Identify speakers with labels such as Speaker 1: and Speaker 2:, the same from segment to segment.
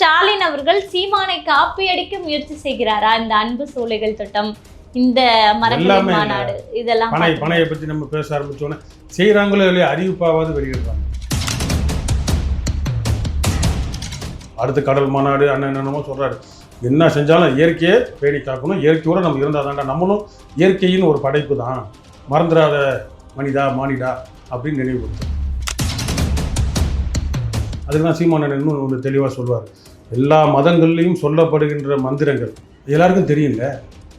Speaker 1: ஸ்டாலின் அவர்கள் சீமானை காப்பியடிக்க முயற்சி செய்கிறாரா? இந்த அன்பு சோலைகள் திட்டம் இந்த மரங்களின்
Speaker 2: எல்லாமே
Speaker 1: மாநாடு இதெல்லாம்
Speaker 2: பனை பனையை பற்றி நம்ம பேச ஆரம்பிச்சோன்னே செய்கிறாங்களோ இல்லையா அறிவிப்பாவது வெளியிடுறாங்க. அடுத்து கடல் மாநாடு அண்ணன் என்னென்னமோ சொல்றாரு. என்ன செஞ்சாலும் இயற்கையை பேணி காக்கணும் இயற்கையோட நம்ம இருந்தால் தான்டா. நம்மளும் இயற்கையின் ஒரு படைப்பு தான் மறந்துடாத மனிதா மானிடா அப்படின்னு நினைவுபடுத்தும் அதுக்கு தான் சீமானன் இன்னும் ஒன்று தெளிவாக சொல்லுவார். எல்லா மதங்கள்லையும் சொல்லப்படுகின்ற மந்திரங்கள். எல்லாருக்கும் தெரியும்ல?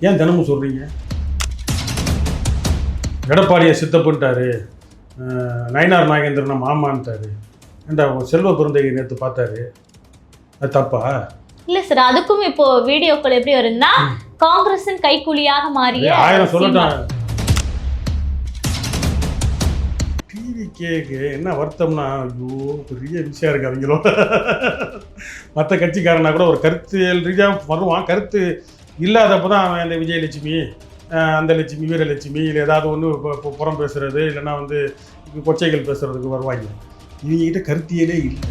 Speaker 2: ஏன் தினமும் சொல்கிறீங்க எடப்பாடியை சித்தப்புன்ட்டாரு நயினார் நாகேந்திரனை மாமான்ட்டாரு ஏண்டா செல்வ பிறந்தையை நேற்று பார்த்தாரு? அது தப்பா?
Speaker 1: இல்ல சார் அதுக்கும் இப்போ வீடியோக்கள் எப்படி வருதுன்னா காங்கிரசின் கைக்கூலியாக மாறிய
Speaker 2: ஆயிரம். சொல்லட்டான் கேக்கு என்ன வருத்தம்னா? ஐயோ பெரிய விஷயம் இருக்கு அவங்களோட. மற்ற கட்சிக்காரனா கூட ஒரு கருத்தியல் ரீதியாக வருவான். கருத்து இல்லாதப்போ தான் அவன் அந்த விஜயலட்சுமி அந்த லட்சுமி வீரலட்சுமி இல்லை ஏதாவது ஒன்று புறம் பேசுறது இல்லைன்னா வந்து கொச்சைகள் பேசுறதுக்கு வருவாங்க. இவங்ககிட்ட கருத்தியலே இல்லை.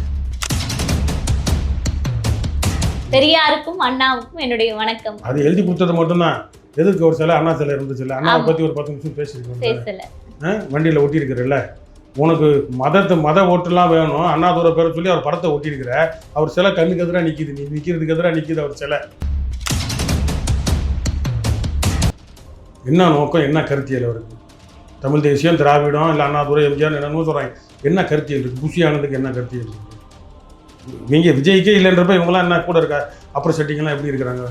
Speaker 1: பெரியாருக்கும் அண்ணாவுக்கும் என்னுடைய வணக்கம்.
Speaker 2: அது எழுதி கொடுத்தது மட்டும்தான். எதுக்கு ஒரு சிலை அண்ணா சிலை இருந்துச்சுல்ல அண்ணாவை
Speaker 1: ஆமா.
Speaker 2: பற்றி ஒரு பத்து நிமிஷம் பேசியிருக்கோம் வண்டியில் ஒட்டியிருக்கிறல்ல? உனக்கு மதத்தை மத ஓட்டுலாம் வேணும். அண்ணாதுரை பேரை சொல்லி அவர் படத்தை ஒட்டியிருக்கிற. அவர் சிலை கண்ணுக்கு எதிராக நிற்கிது நீ நிற்கிறதுக்கு எதிராக நிற்கிது அவர் சிலை. என்ன நோக்கம் என்ன கருத்தியல் அவருக்கு? தமிழ் தேசியம் திராவிடம் இல்லை அண்ணாதுரை எம்ஜிஆர் என்னன்னு சொல்கிறாங்க என்ன கருத்தியல் இருக்குது குஷி ஆனதுக்கு என்ன கருத்தியல் இருக்குது நீங்கள் விஜய்க்கே இல்லைன்றப்ப இவங்களாம் என்ன கூட இருக்கா? அப்புறம் செட்டிங்கெல்லாம் எப்படி இருக்கிறாங்க?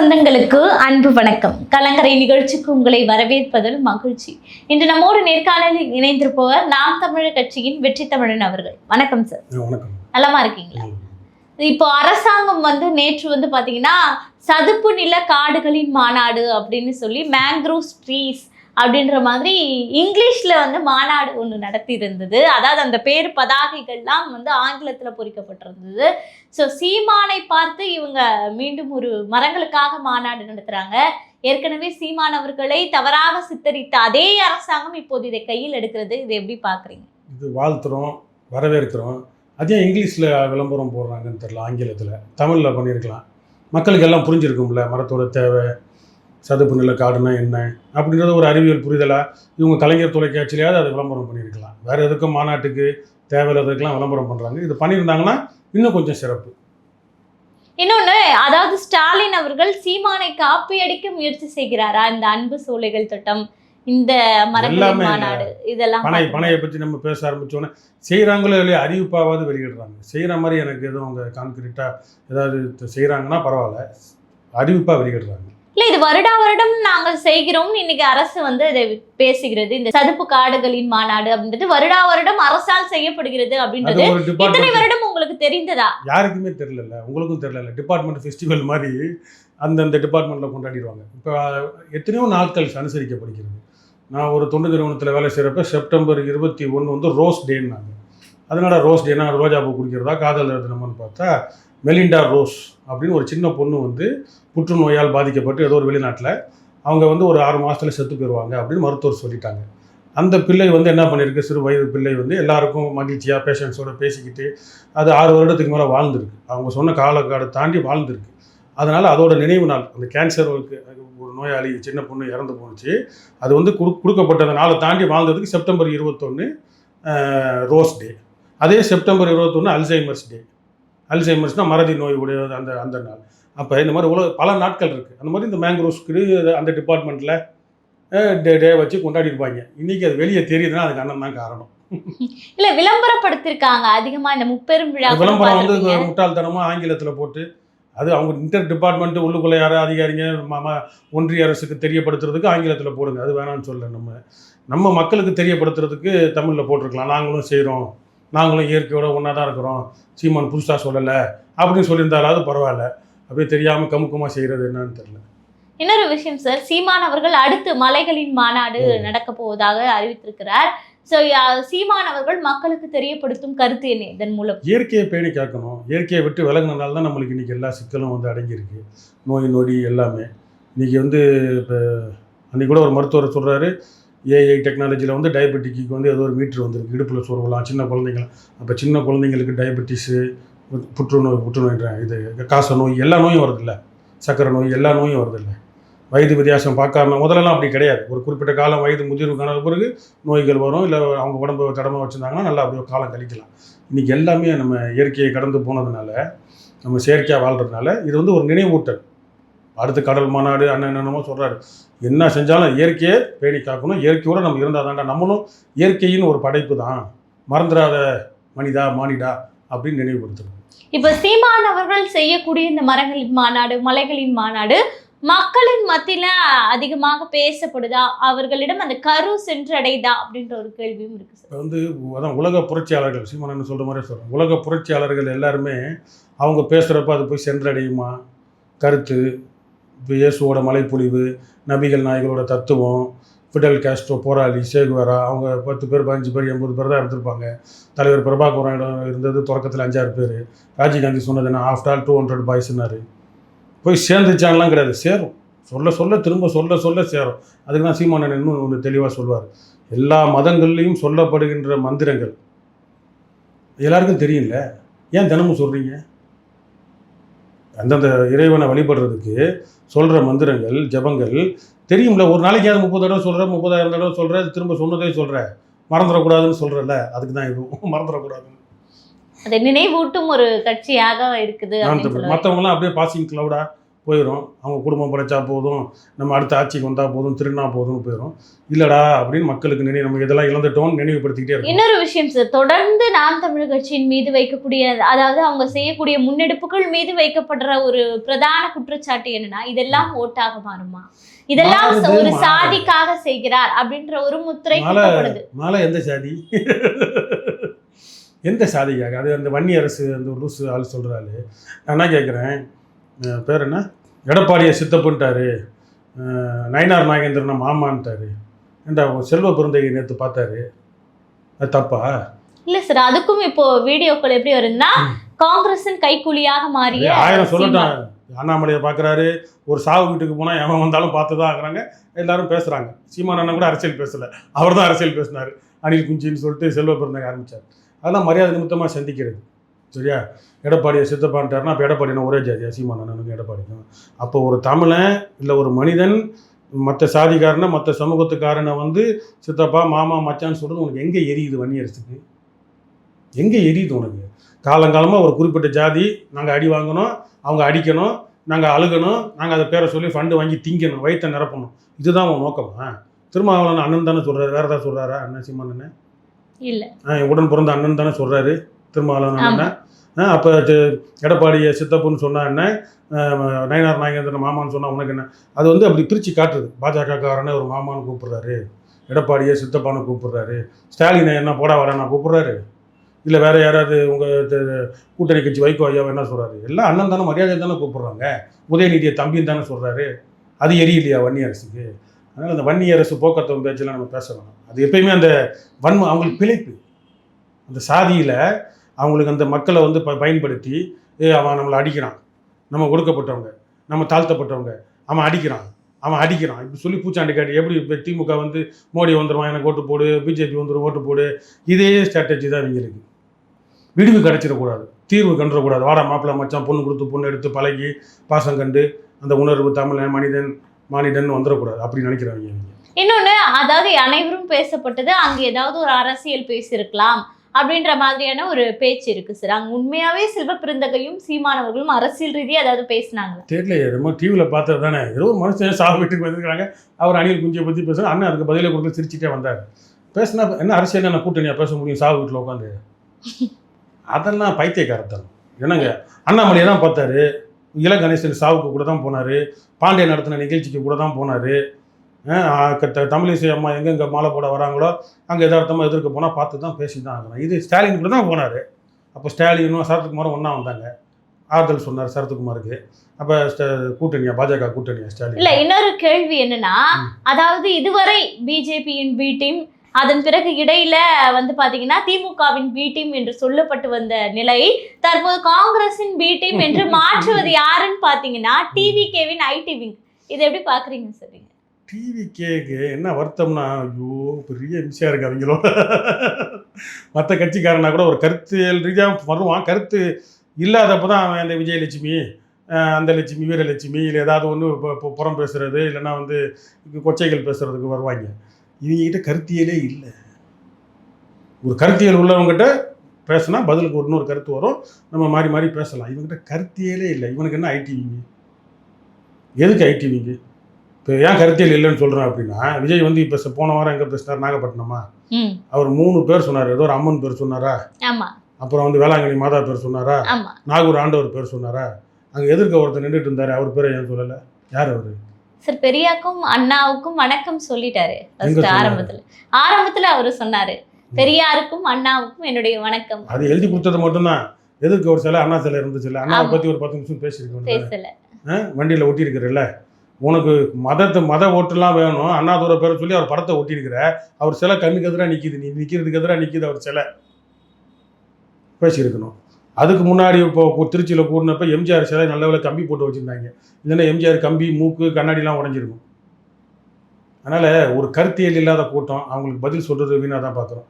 Speaker 1: சொந்தங்களுக்கு அன்பு வணக்கம். கலங்கரை நிகழ்ச்சிக்கு உங்களை வரவேற்பதில் மகிழ்ச்சி. இன்று நம்மோடு நேர்காணலில் இணைந்திருப்பவர் நாம் தமிழர் கட்சியின் வெற்றி தமிழன் அவர்கள். வணக்கம் சார்
Speaker 2: வணக்கம்.
Speaker 1: நலமா இருக்கீங்களா? இப்போ அரசாங்கம் வந்து நேற்று வந்து பாத்தீங்கன்னா சதுப்பு நில காடுகளின் மாநாடு அப்படின்னு சொல்லி மேங்க்ரூவ் ட்ரீஸ் அப்படின்ற மாதிரி இங்கிலீஷில் வந்து மாநாடு ஒன்று நடத்தி இருந்தது அதாவது அந்த பேர் பதாகைகள்லாம் வந்து ஆங்கிலத்தில் பொறிக்கப்பட்டிருந்தது. ஸோ சீமானை பார்த்து இவங்க மீண்டும் ஒரு மரங்களுக்காக மாநாடு நடத்துகிறாங்க ஏற்கனவே சீமான் அவர்களை தவறாக சித்தரித்த அதே அரசாங்கம் இப்போது இதை கையில் எடுக்கிறது. இதை எப்படி பார்க்குறீங்க?
Speaker 2: இது வாழ்த்துறோம் வரவேற்கிறோம். அதே இங்கிலீஷில் விளம்பரம் போடுறாங்கன்னு தெரில ஆங்கிலத்தில். தமிழில் பண்ணியிருக்கலாம். மக்களுக்கு எல்லாம் புரிஞ்சிருக்கும்ல மரத்தோட தேவை சதுப்பு நில காடுனா என்ன? அப்படின்றது ஒரு அறிவியல் புரிதலாக இவங்க கலைஞர் தொலைக்காட்சியிலேயாவது அதை விளம்பரம் பண்ணியிருக்கலாம். வேறு எதுக்கும் மாநாட்டுக்கு தேவையில்லாததுக்கெல்லாம் விளம்பரம் பண்ணுறாங்க இது பண்ணியிருந்தாங்கன்னா இன்னும் கொஞ்சம் சிறப்பு.
Speaker 1: இன்னொன்னு அதாவது ஸ்டாலின் அவர்கள் சீமானை காப்பியடிக்க முயற்சி செய்கிறாரா? இந்த அன்பு சோலைகள் திட்டம் இந்த மாநாடு இதெல்லாம்
Speaker 2: பனை பனையை பற்றி நம்ம பேச ஆரம்பித்தோன்னே செய்கிறாங்களோ இல்லையா அறிவிப்பாவது வெளியிடுறாங்க. செய்கிற மாதிரி எனக்கு எதுவும் அவங்க கான்கிரீட்டாக ஏதாவது செய்கிறாங்கன்னா பரவாயில்ல. அறிவிப்பாக வெளியிடுறாங்க.
Speaker 1: இல்ல இது வருடா வருடம் நாங்கள் செய்கிறோம் இன்னைக்கு அரசு வந்து இதை பேசுகிறது. இந்த சதுப்பு காடுகளின் மாநாடு அப்படின்றது வருடா வருடம் அரசால் செய்யப்படுகிறது அப்படின்றது. இத்தனை வருடம் உங்களுக்கு தெரிந்ததா?
Speaker 2: யாருக்குமே தெரியல உங்களுக்கும் தெரியல டிபார்ட்மெண்ட் ஃபெஸ்டிவல் மாதிரி அந்தந்த டிபார்ட்மெண்ட்டில் கொண்டாடிடுவாங்க. இப்போ எத்தனையோ நாட்கள் அனுசரிக்கப்படுகிறது. நான் ஒரு தொண்டு நிறுவனத்தில் வேலை செய்கிறப்ப செப்டம்பர் இருபத்தி ஒன்று வந்து ரோஸ் டேன்னாங்க. அதனால ரோஸ் டேனா ரோஜா பூ குடிக்கிறதா காதல் தினம்னு பார்த்தா மெலிண்டா ரோஸ் அப்படின்னு ஒரு சின்ன பொண்ணு வந்து புற்றுநோயால் பாதிக்கப்பட்டு ஏதோ ஒரு வெளிநாட்டில் அவங்க வந்து ஒரு ஆறு மாதத்துல செத்து போயிடுவாங்க அப்படின்னு மருத்துவர் சொல்லிட்டாங்க. அந்த பிள்ளை வந்து என்ன பண்ணியிருக்கு சிறு வயது பிள்ளை வந்து எல்லாருக்கும் மகிழ்ச்சியாக பேஷண்ட்ஸோட பேசிக்கிட்டு அது ஆறு வருடத்துக்கு மேலே வாழ்ந்துருக்கு. அவங்க சொன்ன காலக்காடு தாண்டி வாழ்ந்துருக்கு. அதனால் அதோட நினைவு நாள் அந்த கேன்சர் ஒரு நோயாளி சின்ன பொண்ணு இறந்து போணுச்சு. அது வந்து கொடு கொடுக்கப்பட்ட அந்த நாளை தாண்டி வாழ்ந்ததுக்கு செப்டம்பர் இருபத்தொன்று ரோஸ் டே. அதே செப்டம்பர் இருபத்தொன்று அல்சைமர்ஸ் டே. அல்சைமர்ஸ்னால் மறதி நோய் உடைய அந்த அந்த நாள். அப்போ இந்த மாதிரி உலக பல நாட்கள் இருக்குது அந்த மாதிரி இந்த மேங்க்ரோஸ்க்கு அந்த டிபார்ட்மெண்ட்டில் டே டே வச்சு கொண்டாடிருப்பாங்க இன்றைக்கி அது வெளியே தெரியுதுன்னா அதுக்கு அண்ணன் தான் காரணம்.
Speaker 1: இல்ல விளம்பரப்படுத்திருக்காங்க. அதிகமா இந்த முப்பெரும் விழா
Speaker 2: விளம்பரம் வந்து முட்டாள்தனமாக ஆங்கிலத்தில் போட்டு அது அவங்க இன்டர் டிபார்ட்மெண்ட்டு உள்ளுக்குள்ளே யாரோ அதிகாரிங்க ம- ம- ஒன்றிய அரசுக்கு தெரியப்படுத்துறதுக்கு ஆங்கிலத்தில் போடுங்க. அது வேணாம்னு சொல்ல நம்ம. நம்ம மக்களுக்கு தெரியப்படுத்துறதுக்கு தமிழில் போட்டிருக்கலாம். நாங்களும் செய்கிறோம் நாங்களும் இயற்கையோட ஒன்றா தான் இருக்கிறோம். சீமான் புதுசாக சொல்லலை. அப்படின்னு சொல்லியிருந்தாலாவது பரவாயில்ல. அப்படியே தெரியாமல் கமுக்கமாக செய்கிறது என்னன்னு தெரியல.
Speaker 1: இன்னொரு விஷயம் சார் சீமான் அவர்கள் அடுத்து மலைகளின் மாநாடு. நடக்க போவதாக அறிவித்திருக்கிறார். ஸோ சீமான் அவர்கள் மக்களுக்கு தெரியப்படுத்தும் கருத்து என்ன இதன் மூலம்?
Speaker 2: இயற்கையை பேணி காக்கணும். இயற்கையை விட்டு விலகுனதால தான் நம்மளுக்கு இன்றைக்கி எல்லா சிக்கலும் வந்து அடங்கியிருக்கு. நோய் நொடி எல்லாமே. இன்றைக்கி வந்து இப்போ அன்றைக்கி கூட ஒரு மருத்துவர் சொல்கிறாரு ஏஐ டெக்னாலஜியில் வந்து டயபெட்டிக்கு வந்து ஏதோ ஒரு மீட்ரு வந்திருக்கு. இடுப்பில் சொருகலாம். சின்ன குழந்தைங்களாம் அப்போ சின்ன குழந்தைங்களுக்கு டயபெட்டிஸு புற்றுநோய் புற்றுநோய்ன்ற இது காச நோய் எல்லா நோயும் வருதில்ல? சக்கரை நோய் எல்லா நோயும் வருதில்ல? வயது வித்தியாசம் பார்க்காம முதல்லலாம் அப்படி கிடையாது. ஒரு குறிப்பிட்ட காலம் வயது முதிர்வு காண பிறகு நோய்கள் வரும். இல்லை அவங்க உடம்பு கடமை வச்சுருந்தாங்கன்னா நல்லா அப்படியே காலம் கழிக்கலாம். இன்றைக்கி எல்லாமே நம்ம இயற்கையை கடந்து போனதுனால நம்ம செயற்கையாக வாழ்கிறதுனால இது வந்து ஒரு நினைவூட்டல். அடுத்து கடல் மாநாடு அண்ணன் என்னென்னமோ சொல்கிறாரு என்ன செஞ்சாலும் இயற்கையை பேணி காக்கணும். இயற்கையோடு நம்ம இருந்தால் தான்டா. நம்மளும் இயற்கையின் ஒரு படைப்பு தான் மறந்துடாத மனிதா மானிடா அப்படின்னு நினைவுபடுத்தணும்
Speaker 1: இப்ப சீமான் அவர்கள் செய்யக்கூடிய இந்த மரங்களின் மாநாடு மலைகளின் மாநாடு மக்களின் மத்தியில அதிகமாக பேசப்படுதா? அவர்களிடம் அந்த கரு சென்றடைதா? அப்படின்ற ஒரு கேள்வியும் இருக்கு
Speaker 2: வந்து அதான் உலக புரட்சியாளர்கள் சீமானன் சொல்கிற மாதிரி சொல்கிறேன் உலக புரட்சியாளர்கள் எல்லாருமே அவங்க பேசுகிறப்ப அது போய் சென்றடையுமா? கருத்து இயேசுவோட மலைப்பொழிவு நபிகள் நாயகளோட தத்துவம் ஃபிடல் காஸ்ட்ரோ போராளி சேகுவரா அவங்க பத்து பேர் பதினஞ்சு பேர் எண்பது பேர் தான் இருந்திருப்பாங்க. தலைவர் பிரபாகரன் இருந்தது தொடக்கத்தில் அஞ்சாறு பேர். ராஜீவ்காந்தி சொன்னது என்ன? ஆஃப்டர் ஆல் டூ ஹண்ட்ரட் பாய்ஸ்னாரு போய் சேர்ந்துச்சான்லாம் கிடையாது சேரும். சொல்ல சொல்ல திரும்ப சொல்ல சொல்ல சேரும். அதுக்கு தான் சீமானன் இன்னும் ஒன்று தெளிவாக சொல்வார் எல்லா மதங்கள்லையும் சொல்லப்படுகின்ற மந்திரங்கள். எல்லாருக்கும் தெரியல ஏன் தினமும் சொல்கிறீங்க அந்தந்த இறைவனை வழிபடுறதுக்கு சொல்கிற மந்திரங்கள் ஜபங்கள். தெரியும்ல ஒரு நாளைக்கு அது முப்பது தடவை சொல்கிற முப்பதாயிரம் தடவை சொல்கிற திரும்ப சொன்னதே சொல்கிற மறந்துடக்கூடாதுன்னு சொல்கிறல்ல அதுக்கு தான் இதுவும் மறந்துடக்கூடாதுன்னு.
Speaker 1: அதை நினைவூட்டும் ஒரு கட்சியாக இருக்குது
Speaker 2: மற்றவங்களாம் அப்படியே பாசிங் க்ளவுடாக போயிடும் அவங்க குடும்பம் படைச்சா போதும். நம்ம அடுத்த ஆட்சிக்கு வந்தால் போதும். திருநா போதும்னு போயிடும் இல்லைடா அப்படின்னு மக்களுக்கு நினைவு நம்ம இதெல்லாம் இழந்துட்டோம் நினைவுபடுத்திக்கிட்டே இருக்கோம்
Speaker 1: இன்னொரு விஷயம் சார் தொடர்ந்து நாம் தமிழர் கட்சியின் மீது வைக்கக்கூடிய அதாவது அவங்க செய்யக்கூடிய முன்னெடுப்புகள் மீது வைக்கப்படுற ஒரு பிரதான குற்றச்சாட்டு என்னன்னா இதெல்லாம் ஓட்டாக மாறுமா? இதெல்லாம் ஒரு. சாதிக்காக செய்கிறார் அப்படின்ற ஒரு முத்திரை
Speaker 2: மாலை எந்த சாதி? எந்த சாதிக்காக? அது அந்த வன்னி அரசு அந்த ஒரு லூசு ஆள் சொல்கிறாரு நான் என்ன கேட்குறேன் பேர் என்ன? எடப்பாடியை சித்தப்புன்ட்டாரு நயினார் நாகேந்திரனை மாமான்ட்டாரு ஏண்டா செல்வ பிறந்தையை நேற்று பார்த்தாரு? அது தப்பா?
Speaker 1: இல்ல சார் அதுக்கும் இப்போ வீடியோக்கள் எப்படி வருதுன்னா காங்கிரசின் கைக்கூலியாக மாறிய
Speaker 2: ஆயிரம் சொல்லட்டும்
Speaker 1: சீமான்.
Speaker 2: அண்ணாமலையை பார்க்குறாரு. ஒரு சாவு வீட்டுக்கு போனால் எவன் வந்தாலும் பார்த்து தான் ஆகுறாங்க. எல்லாரும் பேசுகிறாங்க சீமான் அண்ணன் கூட அரசியல் பேசலை. அவர் தான் அரசியல் பேசினார். அனில் குஞ்சின்னு சொல்லிட்டு செல்வ பிறந்தங்க ஆரம்பித்தார் அதெல்லாம் மரியாதை நிமித்தமாக சந்திக்கிறது. சரியா? எடப்பாடியை சித்தப்பான்ட்டாருன்னா அப்போ எடப்பாடினா ஒரே ஜாதியா சீமான் அண்ணனுக்கும் எடப்பாடிக்கும் அப்போ ஒரு தமிழன் இல்லை ஒரு மனிதன் மற்ற சாதிக்காரனை மற்ற சமூகத்துக்காரனை வந்து சித்தப்பா மாமா மச்சான்னு சொல்கிறது உனக்கு எங்கே எரியுது வன்னியரசுக்கு? எங்கே எரியுது உனக்கு? காலங்காலமாக ஒரு குறிப்பிட்ட ஜாதி நாங்கள் அடி வாங்கணும் அவங்க அடிக்கணும் நாங்கள் அழுகணும் நாங்கள் அதை பேரை சொல்லி ஃபண்டு வாங்கி திங்கணும் வயிற்றை நிரப்பணும். இதுதான் உன் நோக்கமா? திருமாவளவன் அண்ணன் தானே சொல்கிறாரு வேறு ஏதாவது சொல்கிறாரா அண்ணன் சீமான் அண்ணன்?
Speaker 1: இல்ல.
Speaker 2: உடன் பிறந்த அண்ணன் தானே சொல்கிறாரு திருமாவளவன் அப்போ எடப்பாடியை சித்தப்புன்னு சொன்னா என்ன? நயனார் நாகேந்திரன் மாமான்னு சொன்னா உனக்கு என்ன? அது வந்து அப்படி பிரித்து காட்டுது. பாஜகக்காரனே ஒரு மாமான்னு கூப்பிடுறாரு. எடப்பாடியை சித்தப்பான்னு கூப்பிடுறாரு. ஸ்டாலினை என்ன போடா வரேன் நான் கூப்பிடுறாரு. இல்லை வேற யாராவது உங்கள் கூட்டணி கட்சி வைகோ ஐயாவை என்ன சொல்கிறாரு எல்லாம் அண்ணன் தானே மரியாதை தானே கூப்பிடுறாங்க. உதயநிதியை தம்பின்னு தானே சொல்கிறாரு அது எரியலையா வன்னி அரசுக்கு? அதனால் அந்த வன்னி அரசு போக்கத்தவன் பேச்செல்லாம் நம்ம பேச வேணாம். அது எப்பயுமே அந்த வன்ம அவங்களுக்கு பிழைப்பு. அந்த சாதியில் அவங்களுக்கு அந்த மக்களை வந்து ப பயன்படுத்தி அவன் நம்மளை அடிக்கிறான். நம்ம ஒடுக்கப்பட்டவங்க நம்ம தாழ்த்தப்பட்டவங்க அவன் அடிக்கிறான் அவன் அடிக்கிறான். இப்படி சொல்லி பூச்சாண்டி காட்டி எப்படி இப்போ திமுக வந்து மோடி வந்துடுவான் எனக்கு ஓட்டு போடு பிஜேபி வந்துடும் ஓட்டு போடு இதே ஸ்ட்ராட்டஜி தான் இவங்களுக்கு. விடுவு கிடச்சிடக்கூடாது தீர்வு கண்டுடக்கூடாது வாடா மாப்பிள்ளை மச்சான் பொண்ணு கொடுத்து பொண்ணு எடுத்து பழகி பாசம் கண்டு அந்த உணர்வு தமிழன் மனிதன் மானிடன் வந்துடக்கூடாது. அப்படி நினைக்கிறவங்க
Speaker 1: இன்னொன்று அதாவது அனைவரும் பேசப்பட்டது அங்கே ஏதாவது ஒரு அரசியல் பேசியிருக்கலாம். அப்படின்ற மாதிரியான ஒரு பேச்சு இருக்கு சார் அங்க உண்மையாவே செல்வ பிறந்தகையும் சீமானவர்களும் அரசியல் ரீதியாக ஏதாவது பேசினாங்க
Speaker 2: தெரியல ரொம்ப டிவியில் பார்த்தது தானே. ஏதோ ஒரு மனுஷன் சாவு வீட்டுக்கு வந்திருக்காங்க அவர் அணில் குஞ்சியை பற்றி பேசுகிறார் அண்ணன் அதுக்கு பதிலே கொடுத்து சிரிச்சிட்டே வந்தார். பேசினா என்ன அரசியல் என்ன கூட்டணியாக பேச முடியும் சாவு வீட்டில் உட்காந்து? அதெல்லாம் பைத்தியக்காரத்தான் என்னங்க? அண்ணாமலையை தான் பார்த்தாரு. இள கணேசன் சாவுக்கு கூட தான் போனார். பாண்டியன் நடத்தின நிகழ்ச்சிக்கு கூட தான் போனார். தமிழிசை அம்மா எங்கெங்கே மாலை போட வராங்களோ அங்கே எதார்த்தமாக எதிர்க்க போனால் பார்த்து தான் பேசி தான் ஆகணும். இது ஸ்டாலின் கூட தான் போனார். அப்போ ஸ்டாலினும் சரத்குமாரும் ஒன்றா வந்தாங்க. ஆறுதல் சொன்னார் சரத்குமாருக்கு. அப்போ கூட்டணியா பாஜக கூட்டணியா ஸ்டாலின்?
Speaker 1: இல்ல இன்னொரு கேள்வி என்னன்னா. அதாவது இதுவரை பிஜேபியின் பி டீம் அதன் பிறகு இடையில வந்து பாத்தீங்கன்னா திமுகவின் பி டீம் என்று சொல்லப்பட்டு வந்த நிலை தற்போது காங்கிரசின் பி டீம் என்று மாற்றுவது யாருன்னு பாத்தீங்கன்னா டிவிகேவின் ஐடி விங் இதை எப்படி பாக்குறீங்க சார்
Speaker 2: டிவி கேக்கு என்ன வருத்தம்னா ஐயோ பெரிய இம்சையாக இருக்குது அவங்களோட. மற்ற கட்சிக்காரனா கூட ஒரு கருத்தியல் ரீதியாக வருவான். கருத்து இல்லாதப்போ தான் அவன் அந்த விஜயலட்சுமி அந்த லட்சுமி வீரலட்சுமி இல்லை ஏதாவது ஒன்று இப்போ புறம் பேசுகிறது இல்லைன்னா வந்து கொச்சைகள் பேசுகிறதுக்கு வருவாங்க. இவங்ககிட்ட கருத்தியலே இல்லை. ஒரு கருத்தியல் உள்ளவங்ககிட்ட பேசினா பதிலுக்கு ஒரு இன்னொரு கருத்து வரும். நம்ம மாறி மாறி பேசலாம். இவங்ககிட்ட கருத்தியலே இல்லை. இவனுக்கு என்ன ஐடிவிங்க எதுக்கு ஐடிவிங்க இப்போ ஏன் கருத்தியல் இல்லைன்னு சொல்கிறேன் அப்படின்னா விஜய் வந்து இப்போ போன வாரம் எங்கே பேசினார்? நாகப்பட்டினமா? அவர் மூணு பேர் சொன்னார். ஏதோ ஒரு அம்மன் பேர் சொன்னாரா? அப்புறம் வந்து வேளாங்கண்ணி மாதா பேர் சொன்னாரா? நாகூர் ஆண்டவர் பேர் சொன்னாரா? அங்கே எதிர்க்க ஒருத்தர் நின்றுட்டு இருந்தார். அவர் பேரை ஏன் சொல்லலை? யார் அவர்?
Speaker 1: சார் பெரியாக்கும் அண்ணாவுக்கும் வணக்கம் சொல்லிட்டாரு? ஆரம்பத்துல. ஆரம்பத்துல அவரு சொன்னாரு. பெரியாருக்கும் அண்ணாவுக்கும் என்னுடைய வணக்கம்.
Speaker 2: அது எழுதி கொடுத்தது மட்டும்தான். எதிர்க்க ஒரு சிலை அண்ணா சிலை இருந்துச்சுல்ல. அண்ணாவை. பற்றி ஒரு பத்து நிமிஷம் பேசியிருக்கோம் வண்டியில் ஒட்டியிருக்கிறல்ல. உனக்கு மதத்தை மத ஓட்டுலாம் வேணும். அண்ணாதுரை பேரை சொல்லி அவர் படத்தை ஒட்டியிருக்கிற அவர் சிலை கண்ணுக்கு எதிராக நிற்கிது நீ நிற்கிறதுக்கு எதிராக நிற்கிது அவர் சிலை. பேசியிருக்கணும். அதுக்கு முன்னாடி இப்போ திருச்சியில் கூடினப்ப எம்ஜிஆர் சிலை நல்ல வேலை கம்பி போட்டு வச்சுருந்தாங்க. இல்லைன்னா எம்ஜிஆர் கம்பி மூக்கு கண்ணாடிலாம் உடஞ்சிருக்கும். அதனால் ஒரு கருத்தியல் இல்லாத கூட்டம். அவங்களுக்கு பதில் சொல்கிறது வீணாக தான் பார்க்குறோம்.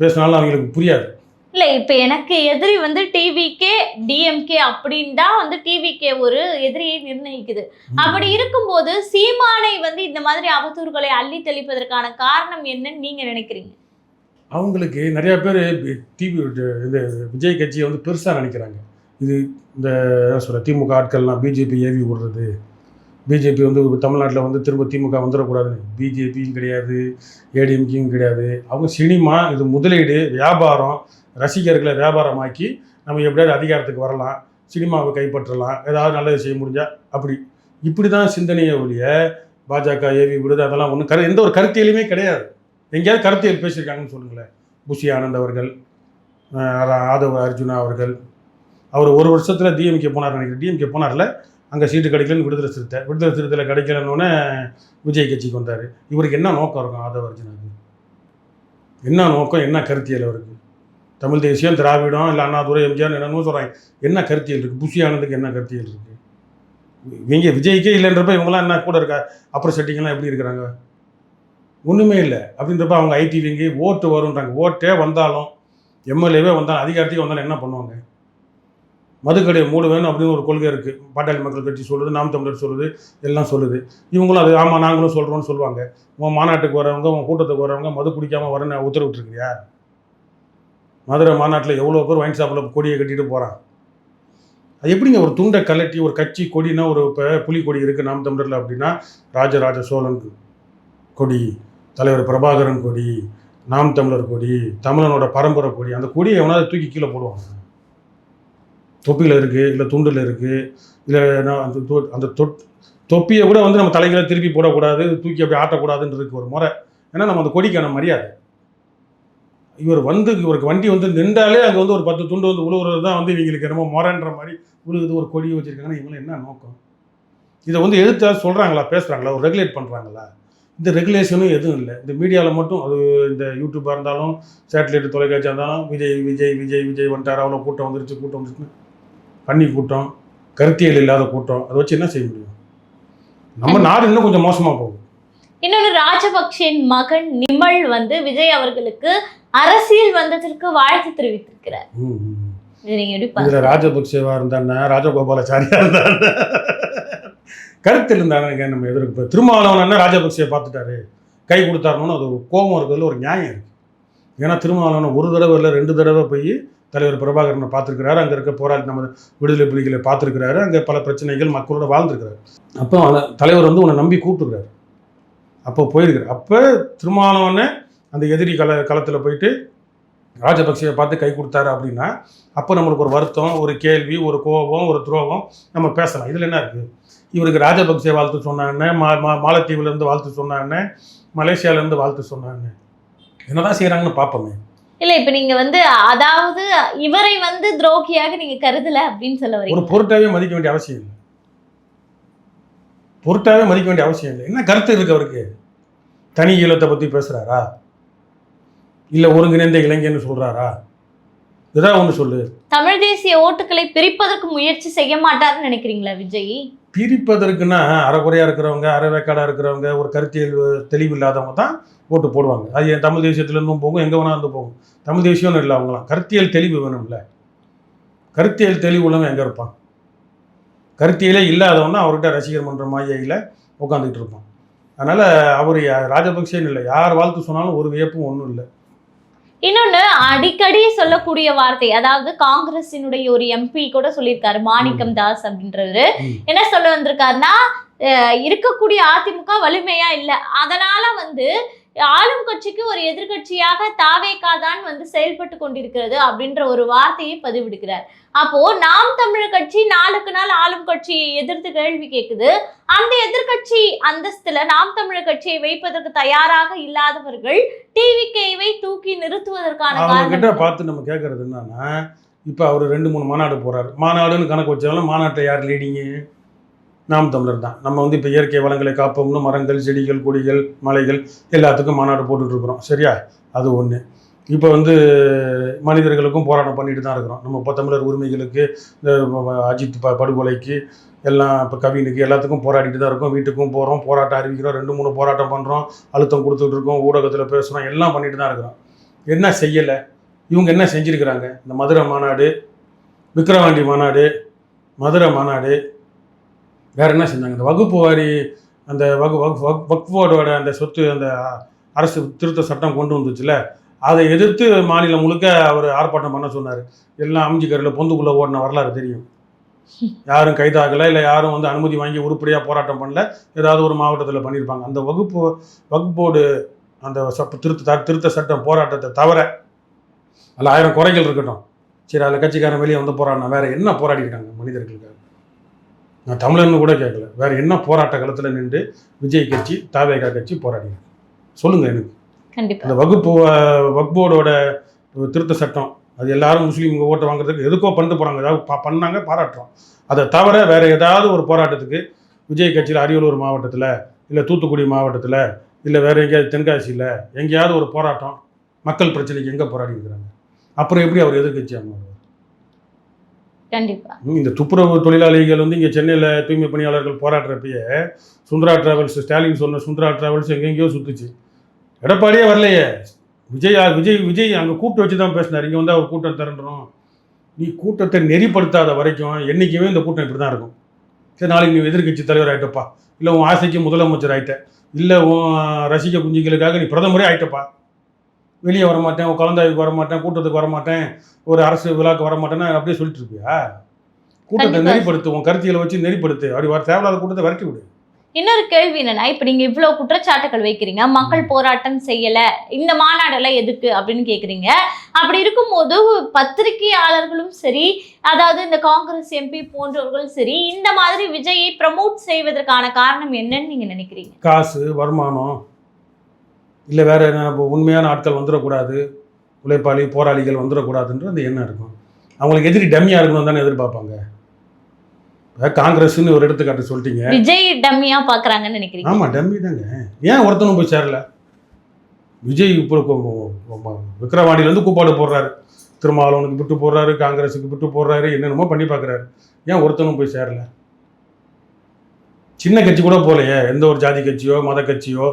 Speaker 2: பேசினாலும் அவங்களுக்கு புரியாது.
Speaker 1: இல்ல இப்ப எனக்கு எதிரி வந்து டிவிகே டிஎம்கே அப்படின்னு தான் வந்து டிவிகே ஒரு எதிரியை நிர்ணயிக்குது. அப்படி இருக்கும்போது சீமானை வந்து இந்த மாதிரி அவதூறுகளை அள்ளி தெளிப்பதற்கான காரணம் என்னன்னு நீங்க நினைக்கிறீங்க?
Speaker 2: அவங்களுக்கு நிறைய பேர் டிவி இந்த விஜய் கட்சியை வந்து பெருசாக நினைக்கிறாங்க. இது இந்த சொல்ற திமுக ஆட்கள்லாம் பிஜேபி ஏவி விடுறது. பிஜேபி வந்து தமிழ்நாட்டில் வந்து திரும்ப திமுக வந்துடக்கூடாதுன்னு. பிஜேபியும் கிடையாது ஏடிஎம்கேயும் கிடையாது. அவங்க சினிமா இது முதலீடு வியாபாரம் ரசிகர்களை வியாபாரமாக்கி நம்ம எப்படியாவது அதிகாரத்துக்கு வரலாம் சினிமாவை கைப்பற்றலாம் ஏதாவது நல்லது செய்ய முடிஞ்சால் அப்படி. இப்படி தான் சிந்தனையை ஒழிய பாஜக ஏவி விடுது அதெல்லாம் ஒன்றும் கரு எந்த ஒரு கருத்தியலுமே கிடையாது. எங்கேயாவது கருத்தியல் பேசியிருக்காங்கன்னு சொல்லுங்களேன். புஷி ஆனந்த் அவர்கள் ஆதவ அர்ஜுனா அவர்கள். அவர் ஒரு வருஷத்தில் டிஎம்கே போனார் நினைக்கிறேன். டிஎம்கே போனார்ல அங்கே சீட்டு கிடைக்கலன்னு விடுதலை சிறுத்தை விடுதலை சிறுத்தையில் கிடைக்கலன்னொன்னே விஜய் கட்சிக்கு வந்தார். இவருக்கு என்ன நோக்கம் இருக்கும் ஆதவ அர்ஜுனாவுக்கு? என்ன நோக்கம் என்ன கருத்தியல் அவருக்கு? தமிழ் தேசியம் திராவிடம் இல்லை அண்ணாதுரை எம்ஜிஆர் என்னன்னு சொல்கிறாங்க என்ன கருத்தியல் இருக்குது புஷி ஆனந்துக்கு என்ன கருத்தியல் இருக்குது இவங்க விஜய்க்கே இல்லைன்றப்ப இவங்களாம் என்ன கூட இருக்கா? அப்புறம் செட்டிங்கெல்லாம் எப்படி இருக்கிறாங்க? ஒன்றுமே இல்லை. அப்படின்றப்ப அவங்க ஐடி விங்கி ஓட்டு வரும்ன்றாங்க. ஓட்டே வந்தாலும் எம்எல்ஏவே வந்தாலும் அதிகாரத்துக்கு வந்தாலும் என்ன பண்ணுவாங்க? மதுக்கடையை மூட வேணும் அப்படின்னு ஒரு கொள்கை இருக்குது பாட்டாளி மக்கள் கட்சி சொல்லுது நாம் தமிழர் சொல்லுது எல்லாம் சொல்லுது. இவங்களும் அது ஆமாம் நாங்களும் சொல்கிறோம்னு சொல்லுவாங்க. உன் மாநாட்டுக்கு வரவங்க உன் கூட்டத்துக்கு வரவங்க மது குடிக்காமல் வரேன்னு உத்தரவிட்டுருக்கியா மதுரை மாநாட்டில் எவ்வளோ பேர் ஒயின் ஷாப்பில் கொடியை கட்டிட்டு போகிறான் அது எப்படிங்க ஒரு துண்டை கலட்டி ஒரு கட்சி கொடினா ஒரு இப்போ புலி கொடி இருக்குது நாம் தமிழரில் அப்படின்னா ராஜராஜ சோழன் கொடி தலைவர் பிரபாகரன் கொடி நாம் தமிழர் கொடி தமிழனோட பரம்பரை கொடி அந்த கொடியை எவனாவது தூக்கி கீழே போடுவாங்க? தொப்பியில் இருக்குது இல்லை துண்டில் இருக்குது இல்லை அந்த அந்த தொட் தொப்பியை கூட வந்து நம்ம தலைகளை திருப்பி போடக்கூடாது தூக்கி அப்படி ஆட்டக்கூடாதுன்னு இருக்கு ஒரு முறை. ஏன்னா நம்ம அந்த கொடிக்கான மரியாதை. இவர் வந்து இவருக்கு வண்டி வந்து நின்றாலே அங்கே வந்து ஒரு பத்து துண்டு வந்து உழுவுறது தான் வந்து இவங்களுக்கு என்னமோ முறைன்ற மாதிரி உழுகுது ஒரு கொடி வச்சுருக்காங்கன்னா இவங்களும் என்ன நோக்கம்? இதை வந்து எதிர்த்தா சொல்கிறாங்களா பேசுகிறாங்களா ஒரு ரெகுலேட் பண்ணுறாங்களா இந்த ரெகுலேஷனும் எதுவும் இல்லை. இந்த மீடியாவில் மட்டும் அது இந்த யூடியூப்பாக இருந்தாலும் சேட்டலைட் தொலைக்காட்சியாக இருந்தாலும் விஜய் விஜய் விஜய் விஜய் வந்துட்டார் அவ்வளோ கூட்டம் வந்துருச்சு கூட்டம் வந்துருச்சுன்னு பண்ணி கூட்டம் கருத்தியல் இல்லாத கூட்டம் அதை வச்சு என்ன செய்ய முடியும்? நம்ம நாடு இன்னும் கொஞ்சம் மோசமாக போகும்
Speaker 1: இன்னொன்று ராஜபக்சேன் மகன் நிமல் வந்து விஜய் அவர்களுக்கு அரசியல் வந்ததற்கு வாழ்த்து தெரிவித்திருக்கிறார்.
Speaker 2: இதுல? ராஜபக்சேவா இருந்தானே ராஜகோபாலாச்சாரியா இருந்தானே கருத்தில் இருந்தானே நம்ம எதிர்க்கு இப்போ திருமாவளவன் ராஜபக்சே பார்த்துட்டாரு. கை கொடுத்தாருன்னு அது ஒரு கோபம் இருக்கிறதுல ஒரு நியாயம் இருக்கு. ஏன்னா திருமாவளவன் ஒரு தடவை இல்லை ரெண்டு தடவை போய் தலைவர் பிரபாகரனை பார்த்துருக்கிறாரு. அங்கே இருக்க போராளி நம்ம விடுதலை புலிகளை பார்த்துருக்கிறாரு. அங்கே பல பிரச்சனைகள் மக்களோட வாழ்ந்துருக்கிறாரு. அப்போ தலைவர் வந்து உன்னை நம்பி கூப்பிட்டுக்கிறாரு. அப்போ போயிருக்கிறார். அப்போ திருமாவளவனை அந்த எதிரி கல களத்தில் போயிட்டு ராஜபக்சேவை பார்த்து கை கொடுத்தாரு அப்படின்னா அப்போ நம்மளுக்கு ஒரு வருத்தம் ஒரு கேள்வி ஒரு கோபம் ஒரு துரோகம் நம்ம பேசலாம். இதில் என்ன இருக்குது இவருக்கு ராஜபக்சே வாழ்த்து சொன்னான்னு மா மா மாலத்தீவுலேருந்து வாழ்த்து சொன்னான்னு மலேசியாவிலேருந்து வாழ்த்து சொன்னான்னு என்னதான் செய்கிறாங்கன்னு பார்ப்போமே.
Speaker 1: இல்ல இப்ப நீங்க வந்து அதாவது இவரை வந்து துரோகியாக நீங்க கருதல அப்படின்னு சொல்ல
Speaker 2: ஒரு
Speaker 1: வரீங்க
Speaker 2: பொருட்டாவே மதிக்க வேண்டிய அவசியம் இல்லை. பொருட்டாவே மதிக்க வேண்டிய அவசியம் இல்லை. என்ன கருத்து இருக்கு அவருக்கு? தனி ஈழத்தை பற்றி பேசுகிறாரா இல்லை ஒருங்கிணைந்த இளைஞன்னு சொல்கிறாரா ஏதாவது ஒன்று சொல்லு.
Speaker 1: தமிழ் தேசிய ஓட்டுகளை பிரிப்பதற்கு முயற்சி செய்ய மாட்டாருன்னு நினைக்கிறீங்களா விஜய்?
Speaker 2: பிரிப்பதற்குன்னா அறகுறையாக இருக்கிறவங்க அறவேக்காடாக இருக்கிறவங்க ஒரு கருத்தியல் தெளிவு இல்லாதவங்க தான் ஓட்டு போடுவாங்க. அது என் தமிழ் தேசியத்துலேருந்தும் போகும் எங்கே வேணா இருந்து போகும். தமிழ் தேசியம்னு இல்லை அவங்களாம். கருத்தியல் தெளிவு வேணும்ல. கருத்தியல் தெளிவு உள்ளவங்க எங்கே இருப்பான்? கருத்தியலே இல்லாதவனா அவர்கிட்ட ரசிகர் மன்ற மாயையில் உட்காந்துக்கிட்டு இருப்பான். அதனால் அவர் ராஜபக்சேன்னு இல்லை யார் வாழ்த்து சொன்னாலும் ஒரு வியப்பும் ஒன்றும் இல்லை.
Speaker 1: இன்னொன்னு அடிக்கடி சொல்லக்கூடிய வார்த்தை அதாவது காங்கிரசினுடைய ஒரு எம்பி கூட சொல்லியிருக்காரு மாணிக்கம் தாஸ் அப்படின்றவரு. என்ன சொல்ல வந்திருக்காருன்னா அஹ், இருக்கக்கூடிய அதிமுக வலிமையா இல்ல. அதனால வந்து ஆளும் கட்சிக்கு ஒரு எதிர்க்கட்சியாக தாவேகா தான் வந்து செயல்பட்டு கொண்டிருக்கிறது அப்படின்ற ஒரு வார்த்தையை பதிவிடுகிறார். அப்போ நாம் தமிழர் கட்சி நாளுக்கு நாள் ஆளும் கட்சியை எதிர்த்து கேள்வி கேட்குது அந்த எதிர்க்கட்சி அந்தஸ்துல நாம் தமிழர் கட்சியை வைப்பதற்கு தயாராக இல்லாதவர்கள் டிவிகேவை தூக்கி நிறுத்துவதற்கான
Speaker 2: அவங்க பார்த்து நம்ம கேட்கறது என்னன்னா இப்போ அவர் ரெண்டு மூணு மாநாடு போறாரு. மாநாடுன்னு கணக்கு வச்சாலும் மாநாட்டில் யார் லீடிங்கு நாம் தமிழர் தான். நம்ம வந்து இப்போ இயற்கை வளங்களை காப்போம்னு மரங்கள் செடிகள் கொடிகள் மலைகள் எல்லாத்துக்கும் மாநாடு போட்டுட்ருக்குறோம் சரியா? அது ஒன்று இப்போ வந்து மனிதர்களுக்கும் போராட்டம் பண்ணிட்டு தான் இருக்கிறோம். நம்ம இப்போ தமிழர் உரிமைகளுக்கு இந்த அஜித் ப படுகொலைக்கு எல்லாம் இப்போ கவினுக்கு எல்லாத்துக்கும் போராடிட்டு தான் இருக்கோம். வீட்டுக்கும் போகிறோம் போராட்டம் அறிவிக்கிறோம். ரெண்டு மூணு போராட்டம் பண்ணுறோம் அழுத்தம் கொடுத்துட்டு இருக்கோம். ஊடகத்தில் பேசுகிறோம் எல்லாம் பண்ணிட்டு தான் இருக்கிறோம். என்ன செய்யலை? இவங்க என்ன செஞ்சுருக்கிறாங்க? இந்த மதுரை மாநாடு விக்கிரவாண்டி மாநாடு மதுரை மாநாடு வேற என்ன செஞ்சாங்க இந்த வகுப்பு வாரி அந்த வகு வக்ஃபோர்டோட அந்த சொத்து அந்த அரசு திருத்த சட்டம் கொண்டு வந்துச்சுல அதை எதிர்த்து மாநிலம் முழுக்க அவர் ஆர்ப்பாட்டம் பண்ண சொன்னார். எல்லாம் அம்ஜிக்கரில் பொந்துக்குள்ளே ஓடின வரலாறு தெரியும். யாரும் கைதாகலை இல்லை யாரும் வந்து அனுமதி வாங்கி உருப்படியாக போராட்டம் பண்ணல ஏதாவது ஒரு மாவட்டத்தில் பண்ணியிருப்பாங்க அந்த வகுப்பு வகுப்போடு அந்த திருத்த திருத்த சட்டம் போராட்டத்தை தவிர அதில் ஆயிரம் குறைகள் இருக்கட்டும். சரி அதில் கட்சிக்காரன் வெளியே வந்து போராடினா வேற என்ன போராடிக்கிட்டாங்க மனிதர்களுக்காக? நான் தமிழர்னு கூட கேட்கல வேற என்ன போராட்ட களத்தில் நின்று விஜய் கட்சி தாவேகா கட்சி போராடினாங்க சொல்லுங்க எனக்கு.
Speaker 1: கண்டிப்பா.
Speaker 2: அந்த வகுப்பு வக்போர்டோட திருத்த சட்டம் அது எல்லாரும் முஸ்லீம்ங்க ஓட்டு வாங்குறதுக்கு எதுக்கோ பண்ணிட்டு போகிறாங்க ஏதாவது பண்ணாங்க பாராட்டுறோம். அதை தவிர வேற ஏதாவது ஒரு போராட்டத்துக்கு விஜய் கட்சியில் அரியலூர் மாவட்டத்தில் இல்லை தூத்துக்குடி மாவட்டத்தில் இல்லை வேற எங்கேயாவது தென்காசியில் எங்கேயாவது ஒரு போராட்டம் மக்கள் பிரச்சனைக்கு எங்கே போராடி இருக்கிறாங்க அப்புறம் எப்படி அவர் எதிர்கட்சி ஆமாம்
Speaker 1: கண்டிப்பாக
Speaker 2: இந்த துப்புரவு தொழிலாளிகள் வந்து இங்கே சென்னையில் தூய்மை பணியாளர்கள் போராடுறப்பயே சுந்தரா டிராவல்ஸ் ஸ்டாலின் சொன்ன சுந்தரா டிராவல்ஸ் எங்கெங்கேயோ சுற்றுச்சு எடப்பாடியே வரலையே. விஜய் விஜய் விஜய் அங்கே கூப்பிட்டு வச்சு தான் பேசினார். இங்கே வந்து அவர் கூட்டம் திரண்டுறோம் நீ கூட்டத்தை நெறிப்படுத்தாத வரைக்கும் என்றைக்குமே இந்த கூட்டம் இப்படி தான் இருக்கும். சரி நாளைக்கு நீ எதிர்க்கட்சி தலைவர் ஆகிட்டப்பா இல்லை உன் ஆசைக்கு முதலமைச்சர் ஆகிட்ட இல்லை உன் ரசிக குஞ்சுகளுக்காக நீ பிரதமரே ஆகிட்டப்பா வெளியே வரமாட்டேன் கலந்தாய்வுக்கு வரமாட்டேன் கூட்டத்துக்கு வரமாட்டேன் ஒரு அரசு விழாக்கு வரமாட்டேன்னா அப்படியே சொல்லிட்டு இருப்பியா? கூட்டத்தை. நெறிப்படுத்து உன் கருத்தியலை வச்சு நெறிப்படுத்து. அப்படி வர தேவையில்லாத கூட்டத்தை விரட்டி விடு.
Speaker 1: இன்னொரு கேள்வி என்னன்னா இப்ப நீங்க இவ்வளவு குற்றச்சாட்டுகள் வைக்கிறீங்க மக்கள் போராட்டம் செய்யல இந்த மாநாடெல்லாம் எதுக்கு அப்படின்னு கேக்குறீங்க. அப்படி இருக்கும்போது பத்திரிகையாளர்களும் சரி அதாவது இந்த காங்கிரஸ் எம்பி போன்றவர்களும் சரி இந்த மாதிரி விஜயை ப்ரமோட் செய்வதற்கான காரணம் என்னன்னு நீங்க நினைக்கிறீங்க?
Speaker 2: காசு வருமானம் இல்லை வேற என்ன இப்போ உண்மையான ஆட்கள் வந்துடக்கூடாது உழைப்பாளி போராளிகள் வந்துடக்கூடாதுன்ற அந்த எண்ணம் இருக்கும். அவங்களுக்கு எதிரி டம்மியாக இருக்கணும் தானே எதிர்பார்ப்பாங்க. காங்கிரஸ்னு ஒரு எடுத்துக்காட்டு சொல்லிட்டீங்க.
Speaker 1: விஜய் டம்மியா பாக்குறாங்கன்னு நினைக்கிறீங்க?
Speaker 2: ஆமாம் டம்மி தாங்க. ஏன் ஒருத்தனும் போய் சேரல? விஜய் இப்போ விக்கிரவாண்டியிலேருந்து கூப்பாடு போடுறாரு. திருமாவளவனுக்கு விட்டு போடுறாரு காங்கிரஸுக்கு விட்டு போடுறாரு என்னென்னமோ பண்ணி பார்க்குறாரு ஏன் ஒருத்தனும் போய் சேரல? சின்ன கட்சி கூட போகலையே. எந்த ஒரு ஜாதி கட்சியோ மத கட்சியோ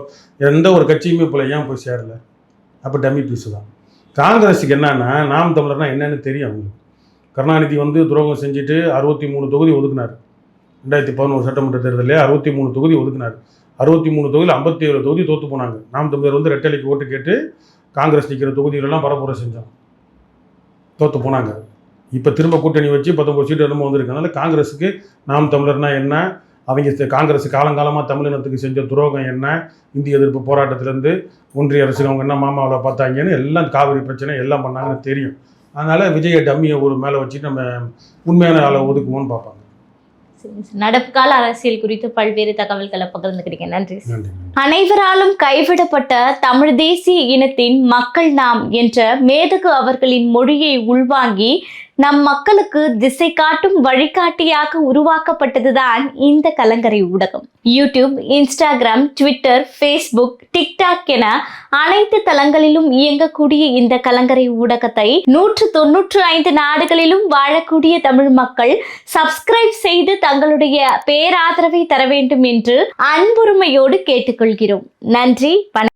Speaker 2: எந்த ஒரு கட்சியுமே போல ஏன் போய் சேரல? அப்போ டம்மி பீஸு தான். காங்கிரஸுக்கு என்னன்னா நாம் தமிழர்னா என்னன்னு தெரியும் அவங்களுக்கு. கருணாநிதி வந்து துரோகம் செஞ்சுட்டு அறுபத்தி மூணு தொகுதி ஒதுக்குனார். ரெண்டாயிரத்தி பதினோரு சட்டமன்ற தேர்தலில் அறுபத்தி மூணு தொகுதி ஒதுக்குனார். அறுபத்தி மூணு தொகுதியில் ஐம்பத்தி ஏழு தொகுதி தோற்று போனாங்க. நாம் தமிழர் வந்து ரெட்டலைக்கு ஓட்டு கேட்டு காங்கிரஸ் நிற்கிற தொகுதிகளெல்லாம் பரப்புரை செஞ்சோம். தோற்று போனாங்க. இப்போ திரும்ப கூட்டணி வச்சு பத்தொம்பது சீட்டு என்னமோ வந்திருக்கு. காங்கிரஸுக்கு நாம் தமிழர்னா என்ன? அவங்க காங்கிரஸ் காலங்காலமாக தமிழினத்துக்கு செஞ்ச துரோகம் என்ன? இந்திய எதிர்ப்பு போராட்டத்திலேருந்து ஒன்றிய அரசுக்கு அவங்க என்ன மாமாவை பார்த்தாங்கன்னு எல்லாம் காவிரி பிரச்சனை எல்லாம் பண்ணாங்கன்னு தெரியும். அதனால விஜய டம்மியை ஒரு மேலே வச்சுட்டு நம்ம உண்மையான ஆளை ஒதுக்குவோன்னு பார்ப்பாங்க.
Speaker 1: சரி. நடப்புகால அரசியல் குறித்து பல்வேறு தகவல்களை பகிர்ந்துக்கிறீங்க நன்றி
Speaker 2: நன்றி
Speaker 1: அனைவராலும் கைவிடப்பட்ட தமிழ் தேசிய இனத்தின் மக்கள் நாம் என்ற மேதகு அவர்களின் மொழியை உள்வாங்கி நம் மக்களுக்கு திசை காட்டும் வழிகாட்டியாக உருவாக்கப்பட்டதுதான் இந்த கலங்கரை ஊடகம். YouTube Instagram Twitter Facebook TikTok என அனைத்து தளங்களிலும் இயங்கக்கூடிய இந்த கலங்கரை ஊடகத்தை நூற்று தொன்னூற்று ஐந்து நாடுகளிலும் வாழக்கூடிய தமிழ் மக்கள் சப்ஸ்கிரைப் செய்து தங்களுடைய பேராதரவை தர வேண்டும் என்று அன்புரிமையோடு கேட்டுக்கொள்கிறோம். நன்றி வணக்கம்.